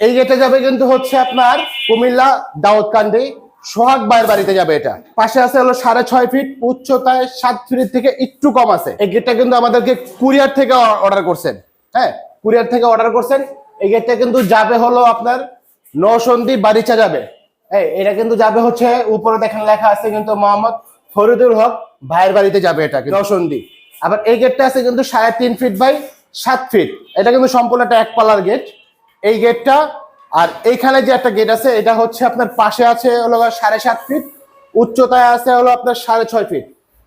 এই গেটে যাবে কিন্তু হচ্ছে আপনার কুমিল্লা দাউদকান্দি। সোহাগ ভাইয়ের বাড়িতে যাবে এটা। পাশে আছে হলো সাড়ে ছয় ফিট উচ্চতায় সাত ফিট থেকে একটু কম আছে। এই গেটটা কিন্তু আমাদেরকে কুরিয়ার থেকে অর্ডার করছেন। হ্যাঁ কুরিয়ার থেকে অর্ডার করছেন। এই গেটটা কিন্তু যাবে হলো আপনার নসন্দী বাড়িচা যাবে। হ্যাঁ এটা কিন্তু যাবে হচ্ছে উপরে দেখেন লেখা আছে কিন্তু মোহাম্মদ ফরিদুল হক ভাইয়ের বাড়িতে যাবে এটা নসন্দী আবার এই গেটটা আছে কিন্তু সাড়ে তিন ফিট বাই সাত ফিট এটা কিন্তু সম্পূর্ণ একটা এক পাল্লার গেট এই গেটটা আর এইখানে যে একটা গেট আছে, এটা হচ্ছে আপনার পাশে আছে হলো সাড়ে সাত ফিট উচ্চতায় আছে হলো আপনার সাড়ে ছয় ফিট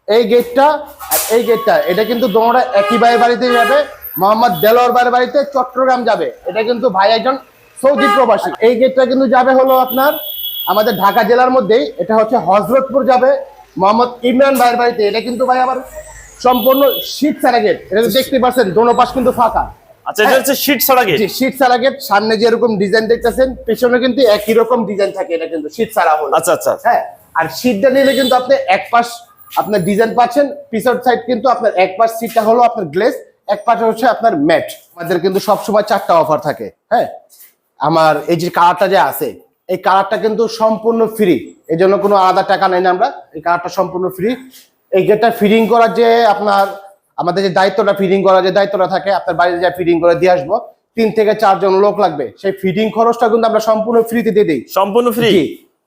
এই গেটটা আর এই গেটটা এটা কিন্তু দোমরা একই ভাইয়ের বাড়িতে যাবে। মোহাম্মদ দেলোয়ার ভাইয়ের বাড়িতে চট্টগ্রাম যাবে। এটা কিন্তু ভাই একজন সৌদি প্রবাসী। এই গেটটা কিন্তু যাবে হলো আপনার আমাদের ঢাকা জেলার মধ্যেই, এটা হচ্ছে হজরতপুর যাবে মোহাম্মদ ইমরান ভাইয়ের বাড়িতে। এটা কিন্তু ভাই আবার সম্পূর্ণ শীত সারা গেট এটা দেখতে পাচ্ছেন, দোনো পাশ কিন্তু ফাঁকা। আচ্ছা এটা হচ্ছে শীট ছাড়া গেট জি শীট সারা গেট সামনে যেরকম ডিজাইন দেখতেছেন পেছনে কিন্তু একই রকম ডিজাইন থাকে এটা কিন্তু শীট সারা হলো। আচ্ছা আচ্ছা। হ্যাঁ আর শীটটা নিলে কিন্তু আপনি এক পাশ আপনার ডিজাইন পাচ্ছেন সাইড কিন্তু আপনার এক পাশ হলো আপনার গ্লেস এক পাশে হচ্ছে আপনার ম্যাট আমাদের কিন্তু সবসময় চারটা অফার থাকে হ্যাঁ। আমার এই যে কালারটা যে আছে এই কালারটা কিন্তু সম্পূর্ণ ফ্রি এই জন্য কোনো আলাদা টাকা নেই না আমরা এই কালারটা সম্পূর্ণ ফ্রি এই গেটটা ফিডিং করার যে আপনার আমাদের যে দায়িত্বটা ফিডিং করার যে দায়িত্বটা থাকে আপনার বাড়িতে যা ফিডিং করে দিয়ে আসব তিন থেকে চারজন লোক লাগবে। সেই ফিডিং খরচটা কিন্তু আমরা সম্পূর্ণ ফ্রিতে দিয়ে দিই। সম্পূর্ণ ফ্রি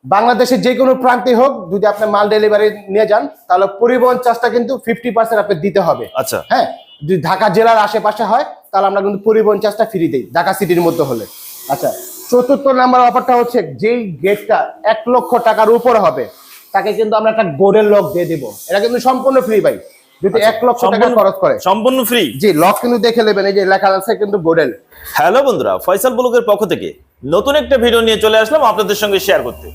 বাংলাদেশের যে কোনো প্রান্তে হোক যদি আপনি মাল ডেলিভারি নিয়ে যান তাহলে পরিবহন চার্জটা কিন্তু ফিফটি পার্সেন্ট আপনি দিতে হবে। আচ্ছা। হ্যাঁ? যদি ঢাকা জেলার আশেপাশে হয় তাহলে আমরা কিন্তু পরিবহন চার্জটা ফ্রি দিই ঢাকা সিটির মধ্যে হলে। আচ্ছা চতুর্থ নাম্বার অফারটা হচ্ছে যেই গেটটা এক লক্ষ টাকার উপরে হবে তাকে কিন্তু আমরা একটা গোল্ডেন লক দিয়ে দিব। এটা কিন্তু সম্পূর্ণ ফ্রি ভাই। যদি এক লক্ষ টাকা খরচ করে। সম্পূর্ণ ফ্রি জি লক কিন্তু দেখে নেবেন এই যে লেখা আছে কিন্তু গোল্ডেন হ্যালো বন্ধুরা ফয়সাল ব্লগের পক্ষ থেকে নতুন একটা ভিডিও নিয়ে চলে আসলাম আপনাদের সঙ্গে শেয়ার করতে।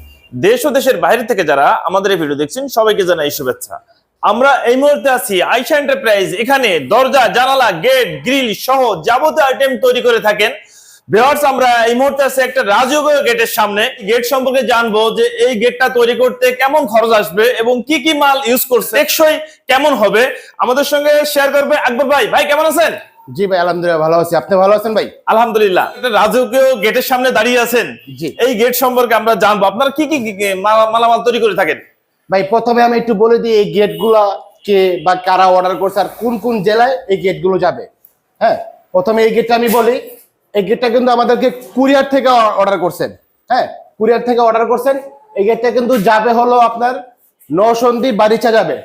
দেশ ও দেশের বাইরে থেকে যারা আমাদের এই ভিডিও দেখছেন সবাইকে জানাই শুভেচ্ছা। আমরা এই মুহূর্তে আছি আইসা এন্টারপ্রাইজ এখানে দরজা জানালা গেট গ্রিল সহ যাবতীয় আইটেম তৈরি করে থাকেন। ভিউয়ার্স আমরা এই মুহূর্তে আছি একটা রাজকীয় গেটের সামনে। গেট সম্পর্কে জানব যে এই গেটটা তৈরি করতে কেমন খরচ আসবে এবং কি কি মাল ইউজ করছে টেকসই কেমন হবে? আমাদের সঙ্গে শেয়ার করবে আকবর ভাই। ভাই কেমন আছেন? জি ভাই আলহামদুলিল্লাহ ভালো আছি। আপনি ভালো আছেন ভাই? আলহামদুলিল্লাহ। রাজকীয় গেটের সামনে দাঁড়িয়ে আছেন। জি। এই গেট সম্পর্কে আমরা জানব। আপনারা কি কি কি- কি মালামাল তৈরি করে থাকেন? ভাই প্রথমে আমি একটু বলে দিই এই গেটগুলা কে বা কারা অর্ডার করছে আর কোন কোন জেলায় এই গেটগুলো যাবে। হ্যাঁ প্রথমে এই গেটটা আমি বলি এই গেটটা কিন্তু আমাদেরকে কুরিয়ার থেকে অর্ডার করছেন। হ্যাঁ কুরিয়ার থেকে অর্ডার করছেন। এই গেটটা কিন্তু যাবে হলো আপনার নসন্দী বাড়িচা যাবে।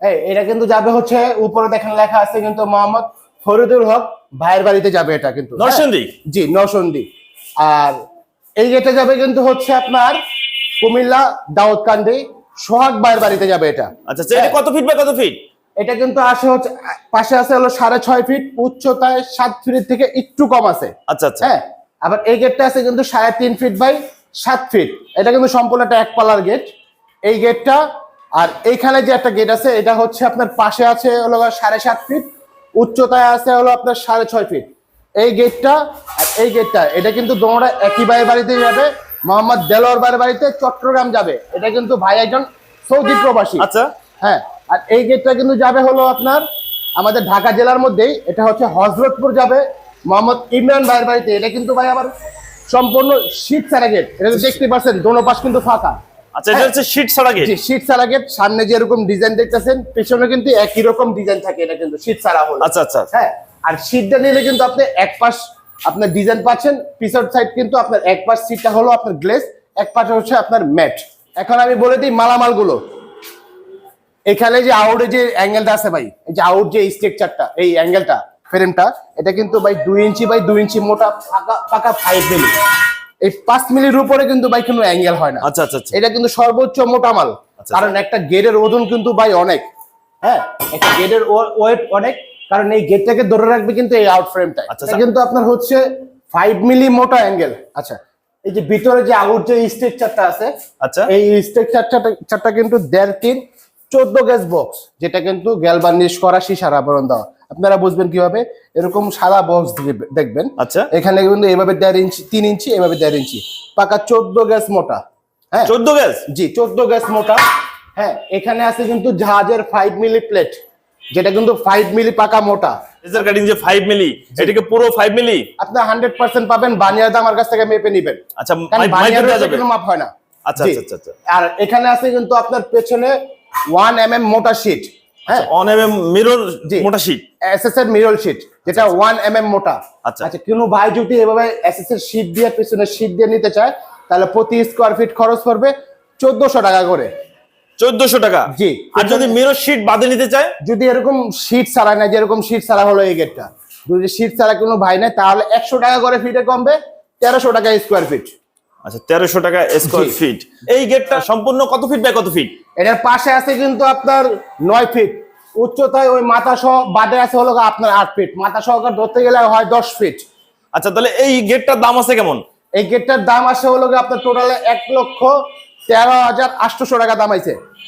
হ্যাঁ এটা কিন্তু যাবে হচ্ছে উপরে দেখেন লেখা আছে কিন্তু মোহাম্মদ ফরিদুল হক ভাইয়ের বাড়িতে যাবে এটা কিন্তু। হ্যাঁ? নরসিংদী? জি নরসন্দী আর এই গেটে যাবে কিন্তু হচ্ছে আপনার কুমিল্লা দাউদকান্দি সোহাগ ভাইয়ের বাড়িতে যাবে এটা। আচ্ছা আচ্ছা, এটা কত ফিট বা কত ফিট এটা কিন্তু আসে হচ্ছে পাশে আছে হলো সাড়ে ছয় ফিট উচ্চতায় সাত ফিট থেকে একটু কম আছে। আচ্ছা আচ্ছা। হ্যাঁ আবার এই গেটটা আছে কিন্তু সাড়ে তিন ফিট বাই সাত ফিট এটা কিন্তু সম্পূর্ণ একটা এক পাল্লার গেট এই গেটটা আর এইখানে যে একটা গেট আছে এটা হচ্ছে আপনার পাশে আছে হলো সাড়ে সাত ফিট উচ্চতায় আছে হলো আপনার সাড়ে ছয় ফিট এই গেটটা আর এই গেটটা এটা কিন্তু দোমরা একই ভাইয়ের বাড়িতে যাবে। মোহাম্মদ দেলোয়ার ভাইয়ের বাড়িতে চট্টগ্রাম যাবে। এটা কিন্তু ভাই একজন সৌদি প্রবাসী। আচ্ছা। হ্যাঁ আর এই গেটটা কিন্তু যাবে হলো আপনার আমাদের ঢাকা জেলার মধ্যেই। এটা হচ্ছে হজরতপুর যাবে মোহাম্মদ ইমরান ভাইয়ের বাড়িতে। এটা কিন্তু ভাই আবার সম্পূর্ণ শীত সারা গেট এটা দেখতে পাচ্ছেন দোনো পাশ কিন্তু ফাঁকা। আচ্ছা এটা হচ্ছে শীট ছাড়া গেট সামনে যেরকম ডিজাইন দেখতেছেন পেছনে কিন্তু একই রকম ডিজাইন থাকে এটা কিন্তু হলো। আচ্ছা আচ্ছা হ্যাঁ আর শীটটা নিলে কিন্তু আপনি এক পাশ আপনার ডিজাইন পাচ্ছেন পিছর সাইড কিন্তু আপনার এক পাশ হলো আপনার গ্লেস এক পাশে হচ্ছে আপনার ম্যাট এখন আমি বলে দিই মালামালগুলো। এখানে যে আউটে যে অ্যাঙ্গেলটা আছে ভাই এই যে আউট যে স্ট্রাকচারটা এই অ্যাঙ্গেলটা ফ্রেমটা এটা কিন্তু ভাই দুই ইঞ্চি বাই দুই ইঞ্চি মোটা পাকা পাকা ফাইভ মিলি এই পাঁচ মিলির উপরে কিন্তু ভাই কোনো অ্যাঙ্গেল হয় না। আচ্ছা আচ্ছা আচ্ছা। এটা কিন্তু সর্বোচ্চ মোটা মাল। আচ্ছা। কারণ একটা গেটের ওজন কিন্তু ভাই অনেক। হ্যাঁ একটা গেটের ওয়েট অনেক। কারণ এই গেটটাকে ধরে রাখবে কিন্তু এই আউট ফ্রেমটা আচ্ছা, আচ্ছা। কিন্তু আপনার হচ্ছে ফাইভ মিলি মোটা অ্যাঙ্গেল আচ্ছা এই যে ভিতরে যে আউট যে স্ট্রাকচারটা আছে আচ্ছা। এই স্ট্রাকচারটা চারটা কিন্তু দেড় তিন চোদ্দ গ্যাস বক্স যেটা কিন্তু গ্যালবার্নিশ করা সিসার আবরণ দেওয়া। আপনারা বুঝবেন কীভাবে? এরকম সাদা বক্স দেখবেন। আচ্ছা। এখানে কিন্তু এভাবে দেড় ইঞ্চি তিন ইঞ্চি এভাবে দেড় ইঞ্চি। পাকা চোদ্দ গ্যাস মোটা। হ্যাঁ। চোদ্দ গ্যাস? জি চোদ্দ গ্যাস মোটা। হ্যাঁ এখানে আছে কিন্তু জাহাজের ফাইভ মিলি প্লেট যেটা কিন্তু ফাইভ মিলি পাকা মোটা। লেজার কাটিং যে 5 মিলি এটাকে পুরো 5 মিলি আপনি হান্ড্রেড পার্সেন্ট পাবেন বানিয়ার দাম আমার কাছ থেকে মেপে নিবেন। আচ্ছা বানিয়ার কোনো মাপ হয় না। আচ্ছা আচ্ছা আচ্ছা আচ্ছা। আর এখানে আছে কিন্তু আপনার পেছনে ওয়ান এম এম মোটা শিট হ্যাঁ? এম মিরর মোটা শীট এসএস এর মিরল শিট যেটা ওয়ান এম এম মোটা। আচ্ছা। আচ্ছা কোনো ভাই যদি এভাবে এসএস এর শিট দিয়ে পেছনে শিট দিয়ে নিতে চায় তাহলে প্রতি স্কোয়ার ফিট খরচ পড়বে চোদ্দশো টাকা করে। 1400 টাকা? জি। আর যদি মিরর শীট বাদে নিতে চায়? যদি এরকম শীট ছাড়া না যেরকম শীট ছাড়া হলো এই গেটটা যদি শীট ছাড়া কোনো ভাই নাই তাহলে একশো টাকা করে ফিটে কমবে তেরোশো টাকা স্কোয়ার ফিট আচ্ছা তেরোশো টাকা স্কোয়ার ফিট এই গেটটা সম্পূর্ণ কত ফিট বাই কত ফিট এটার পাশে আছে কিন্তু আপনার নয় ফিট উচ্চতায় ওই মাথা সহ বাদে আছে হলো আপনার আট ফিট মাথা সহকার ধরতে গেলে হয় দশ ফিট আচ্ছা তাহলে এই গেটটার দাম আছে কেমন? এই গেটটার দাম আছে হলো আপনার টোটালে এক লক্ষ তেরো হাজার আটশোশো টাকা দাম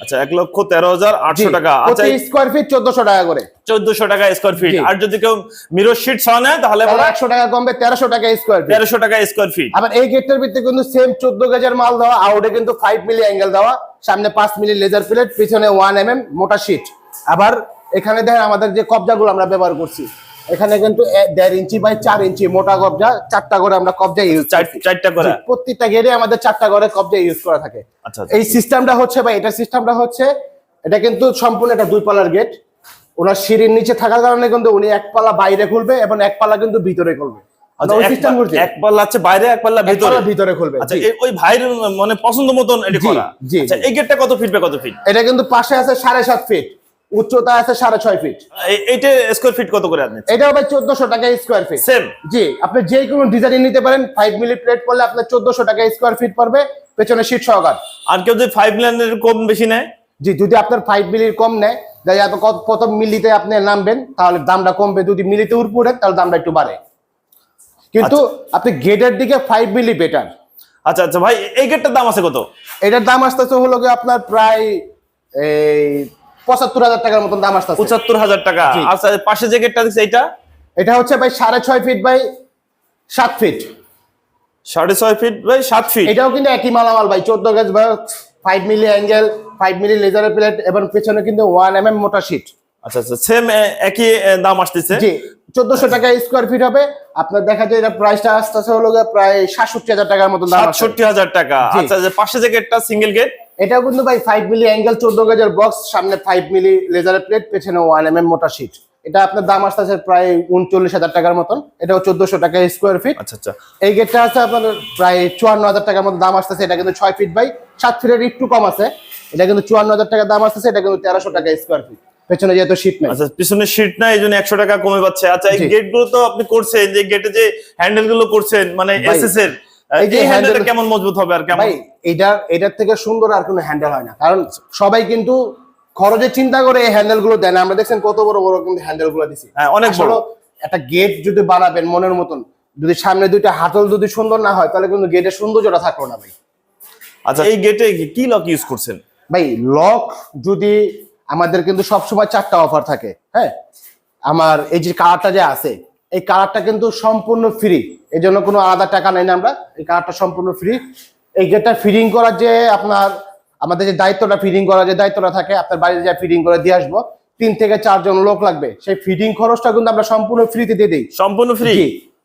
আচ্ছা এক লক্ষ তেরো হাজার আটশো টাকা। আচ্ছা স্কোয়ার ফিট চোদ্দশো টাকা করে। চোদ্দশো টাকা স্কোয়ার ফিট আর যদি কেউ মিরর শীট ছাড়া নেয় তাহলে তাহলে একশো টাকা কমবে তেরোশো টাকা স্কোয়ার ফিট তেরোশো টাকা স্কোয়ার ফিট আবার এই গেটটার ভিতরে কিন্তু সেম চোদ্দ গেজের মাল দেওয়া আউটে কিন্তু ফাইভ মিলি অ্যাঙ্গেল দেওয়া সামনে পাঁচ মিলি লেজার প্লেট পিছনে ওয়ান এম এম মোটা শিট আবার এখানে দেখেন আমাদের যে কবজাগুলো আমরা ব্যবহার করছি এখানে কিন্তু দেড় ইঞ্চি বাই চার ইঞ্চি মোটা কবজা চারটা করে আমরা কবজা ইউজ চারটা করে? প্রত্যেকটা গেটে আমাদের চারটা করে কবজা ইউজ করা থাকে। আচ্ছা আচ্ছা। এই সিস্টেমটা হচ্ছে বা এটা সিস্টেমটা হচ্ছে এটা কিন্তু সম্পূর্ণ একটা দুই পাল্লার গেট ওনার সিঁড়ির নিচে থাকার কারণে কিন্তু উনি এক পাল্লা বাইরে খুলবে এবং এক পাল্লা কিন্তু ভিতরে খুলবে। আচ্ছা, এক সিস্টেম পা- করছে। এক পাল্লা আছে বাইরে এক পাল্লা ভিতরে? ভিতরে খুলবে আচ্ছা ওই ভাইয়ের মানে পছন্দ মতন এটি করা? আচ্ছা এই গেটটা কত ফিট কত ফিট এটা কিন্তু পাশে আছে সাড়ে সাত ফিট উচ্চতা আছে সাড়ে ছয় ফিট এইটা স্কোয়ার ফিট কত করে আপনি? এটা হবে চোদ্দশো টাকা স্কোয়ার ফিট সেম জি আপনি যে কোনো ডিজাইন নিতে পারেন ফাইভ মিলি প্লেট করলে আপনার চোদ্দশো টাকা স্কোয়ার ফিট পড়বে পেছনে সিট সহকার। আর কেউ যদি ফাইভ লাইনের কম বেশি নেয়? জি যদি আপনার ফাইভ মিলির কম নেয় যাই আপনি কত কত মিলিতে আপনি নামবেন তাহলে দামটা কমবে। যদি মিলিতে উঠেন তাহলে দামটা একটু বাড়ে। কিন্তু আপনি গেটের দিকে ফাইভ মিলি বেটার আচ্ছা আচ্ছা ভাই এই গেটটার দাম আছে কত? এটার দাম আসতেছে হলো আপনার প্রায় এই পঁচাত্তর হাজার টাকার মতন দাম আসতেছে। পঁচাত্তর হাজার টাকা। আচ্ছা পাশে যে গেটটা দিচ্ছে এইটা? এটা হচ্ছে ভাই সাড়ে ছয় ফিট বাই সাত ফিট। সাড়ে ছয় ফিট বাই সাত ফিট? এটাও কিন্তু একই মালামাল ভাই চোদ্দ গেজ ভাই five milli angle five milli লেজারের plate এবং পেছনে কিন্তু ওয়ান এম এম মোটা শিট আচ্ছা আচ্ছা সেম একই দাম আসতেছে? জি চোদ্দশো টাকা স্কোয়ার ফিট হবে। আপনার দেখা যায় এটা প্রাইসটা আসতেছে হলো গিয়ে প্রায় সাতষট্টি হাজার টাকার আছে। সাতষট্টি হাজার টাকা। আচ্ছা পাশে যে গেটটা সিঙ্গেল গেট এটাও কিন্তু ভাই ফাইভ মিলি অ্যাঙ্গেল চোদ্দ গেজের বক্স সামনে ফাইভ মিলি লেজারের প্লেট পেছনে ওয়ান এম এম মোটা শিট এটা আপনার দাম আসতেছে প্রায় উনচল্লিশ হাজার টাকার মতন। এটাও চোদ্দশো টাকা স্কোয়ার ফিট আচ্ছা আচ্ছা। এই গেটটা আছে আপনার প্রায় চুয়ান্ন হাজার টাকার মতো দাম আসতেছে। এটা কিন্তু ছয় ফিট বাই সাত ফিটের একটু কম আছে। এটা কিন্তু চুয়ান্ন হাজার টাকা দাম আসতেছে এটা কিন্তু তেরোশো টাকা স্কোয়ার ফিট পেছনে যেহেতু শীত নেই। আচ্ছা পিছনে সিট নাই এই জন্য একশো টাকা কমে পাচ্ছে। আচ্ছা এই। গেটগুলো তো আপনি করছেন যে গেটে যে হ্যান্ডেলগুলো করছেন মানে ভাই, এসএস এর এই হ্যান্ডেলটা কেমন মজবুত হবে আর কেমন? ভাই এটার এটার থেকে সুন্দর আর কোনো হ্যান্ডেল হয় না। কারণ সবাই কিন্তু খরচের চিন্তা করে এই হ্যান্ডেলগুলো দেয় না। আমরা দেখছেন কত বড় বড় কিন্তু হ্যান্ডেলগুলো দিছি। হ্যাঁ, অনেক বড়। একটা গেট যদি বানাবেন মনের মতন যদি সামনে দুইটা হাতল যদি সুন্দর না হয় তাহলে কিন্তু গেটের সৌন্দর্যটা থাকল না ভাই। আচ্ছা এই গেটে কি লক ইউজ করছেন? ভাই লক যদি আমাদের কিন্তু সবসময় চারটা অফার থাকে হ্যাঁ? আমার এই যে কালারটা যে আছে এই কালারটা কিন্তু সম্পূর্ণ ফ্রি এই জন্য কোনো আলাদা টাকা নেই না আমরা। এই কালারটা সম্পূর্ণ ফ্রি এই গেটটা ফিডিং করার যে আপনার আমাদের যে দায়িত্বটা ফিডিং করার যে দায়িত্বটা থাকে আপনার বাড়িতে যা ফিডিং করে দিয়ে আসব তিন থেকে চারজন লোক লাগবে। সেই ফিডিং খরচটা কিন্তু আমরা সম্পূর্ণ ফ্রিতে দিয়ে দিই। সম্পূর্ণ ফ্রি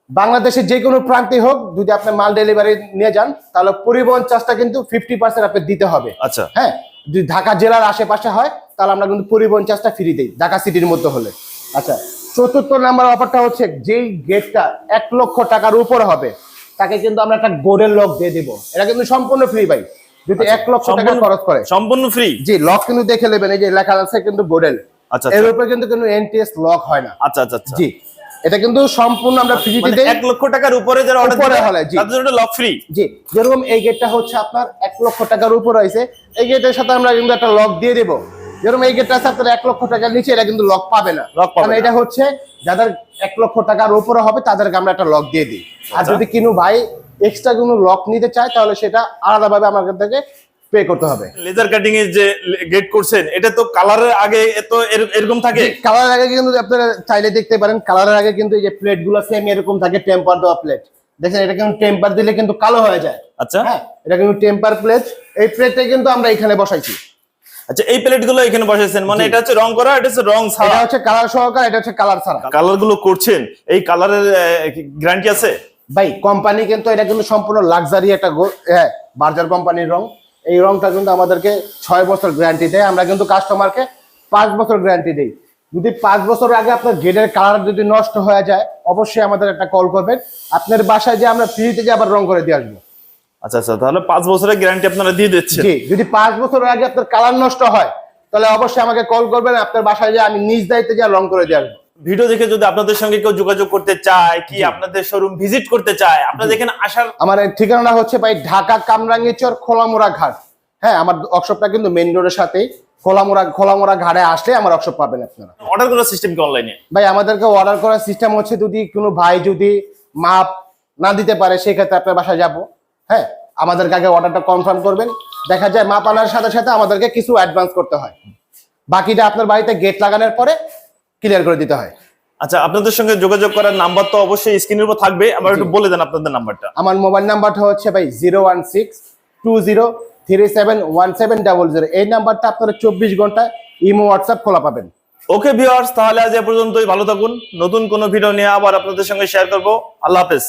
বাংলাদেশের যে কোনো প্রান্তে হোক যদি আপনি মাল ডেলিভারি নিয়ে যান তাহলে পরিবহন চার্জটা কিন্তু ফিফটি পার্সেন্ট আপনি দিতে হবে। আচ্ছা। হ্যাঁ? যদি ঢাকা জেলার আশেপাশে হয় তাহলে আমরা কিন্তু পরিবহন চার্জটা ফ্রি দিই ঢাকা সিটির মধ্যে হলে। আচ্ছা। চতুর্থ নাম্বার অফারটা হচ্ছে যেই গেটটা এক লক্ষ টাকার উপর হবে তাকে কিন্তু আমরা একটা গোডের লক দিয়ে দিব। এটা কিন্তু সম্পূর্ণ ফ্রি ভাই। যদি এক লক্ষ টাকা খরচ করে। সম্পূর্ণ ফ্রি জি লক কিন্তু দেখে নেবেন এই যে লেখা আছে কিন্তু গোডেল আচ্ছা এর আচ্ছা উপরে কিন্তু কোনো এনটিএস লক হয় না। আচ্ছা আচ্ছা আচ্ছা। জি এটা কিন্তু সম্পূর্ণ আমরা ফ্রিতে দেই এক লক্ষ টাকার উপরে যারা অর্ডার দিবে হলে, জি। তাদের জন্য লক ফ্রি জি যেরকম এই গেটটা হচ্ছে আপনার এক লক্ষ টাকার উপর হয়েছে এই গেটের সাথে আমরা কিন্তু একটা লক দিয়ে দেবো। যেরকম এই গেটটা আছে আপনার এক লক্ষ টাকার নিচে এটা কিন্তু লক পাবে না। Lock পাবে কারণ এটা হচ্ছে যাদের এক লক্ষ টাকার উপরে হবে তাদেরকে আমরা একটা লক দিয়ে দিই। আর আচ্ছা। যদি কিনো ভাই এক্সট্রা কোনো লক নিতে চায় তাহলে সেটা আলাদাভাবে কাছ থেকে পে করতে হবে। লেজার কাটিং এর যে গেট করছেন এটা তো কালারের আগে তো এর- এরকম থাকে? কালারের আগে কিন্তু আপনারা চাইলে দেখতে পারেন কালারের আগে কিন্তু এই যে প্লেটগুলো সেম এরকম থাকে টেম্পার দেওয়া প্লেট দেখেন এটা কিন্তু টেম্পার দিলে কিন্তু কালো হয়ে যায়। আচ্ছা। হ্যাঁ এটা কিন্তু টেম্পার প্লেট এই প্লেটটা কিন্তু আমরা এখানে বসাইছি। আচ্ছা এই প্লেটগুলো এখানে বসাইছেন। মানে এটা হচ্ছে রং করা এটা হচ্ছে রং এটা ছাড়া হচ্ছে কালার সহকার এটা হচ্ছে কালার ছাড়া। কালারগুলো করছেন এই কালারের গ্যারান্টি আছে? ভাই কোম্পানি কিন্তু এটা কিন্তু সম্পূর্ণ লাক্সারি একটা হ্যাঁ বার্জার কোম্পানির রং। এই রংটা কিন্তু আমাদেরকে ছয় বছর গ্যারান্টি দেয়। আমরা কিন্তু কাস্টমারকে পাঁচ বছর গ্যারান্টি দিই। যদি পাঁচ বছর আগে আপনার গেটের কালার যদি নষ্ট হয়ে যায় অবশ্যই আমাদের একটা কল করবেন। আপনার বাসায় যে আমরা ফ্রিতে যে আবার রং করে দিয়ে আসব। আচ্ছা আচ্ছা তাহলে পাঁচ বছরের গ্যারান্টি আপনারা দিয়ে দিচ্ছেন। জি যদি পাঁচ বছর আগে আপনার কালার নষ্ট হয় তাহলে অবশ্যই আমাকে কল করবেন আপনার বাসায় যে আমি নিজ দায়িত্বে যা রং করে দিয়ে আসব। ভিডিও দেখে যদি আপনাদের সঙ্গে কেউ যোগাযোগ করতে চায় কি আপনাদের শোরুম ভিজিট করতে চায় আপনাদের এখানে আসার আমার ঠিকানাটা হচ্ছে ভাই ঢাকা কামরাঙ্গীচর খোলামোড়া ঘাট। হ্যাঁ আমার ওয়ার্কশপটা কিন্তু মেন রোডের সাথেই। খোলামোড়া খোলামোড়া ঘাটে আসলে আমার ওয়ার্কশপ পাবেন আপনারা। অর্ডার করার সিস্টেম কি অনলাইনে ভাই আমাদেরকে অর্ডার করার সিস্টেম হচ্ছে যদি কোনো ভাই যদি মাপ না দিতে পারে সেক্ষেত্রে আপনার বাসায় যাব। হ্যাঁ আমাদেরকে আগে অর্ডারটা কনফার্ম করবেন। দেখা যায় মাপ আনার সাথে সাথে আমাদেরকে কিছু অ্যাডভান্স করতে হয়। বাকিটা আপনার বাড়িতে গেট লাগানোর পরে ক্লিয়ার করে দিতে হয়। আচ্ছা আপনাদের সঙ্গে যোগাযোগ করার নাম্বার তো অবশ্যই স্ক্রিনের উপর থাকবে। আবার একটু বলে দেন আপনাদের নাম্বারটা আমার মোবাইল নাম্বারটা হচ্ছে ভাই zero one six two zero three seven one seven double zero এই নাম্বারটা আপনারা চব্বিশ ঘণ্টা ইমো হোয়াটসঅ্যাপ খোলা পাবেন। ওকে ভিউয়ার্স তাহলে আজ এ পর্যন্তই। ভালো থাকুন। নতুন কোনো ভিডিও নিয়ে আবার আপনাদের সঙ্গে শেয়ার করব। আল্লাহ হাফেজ।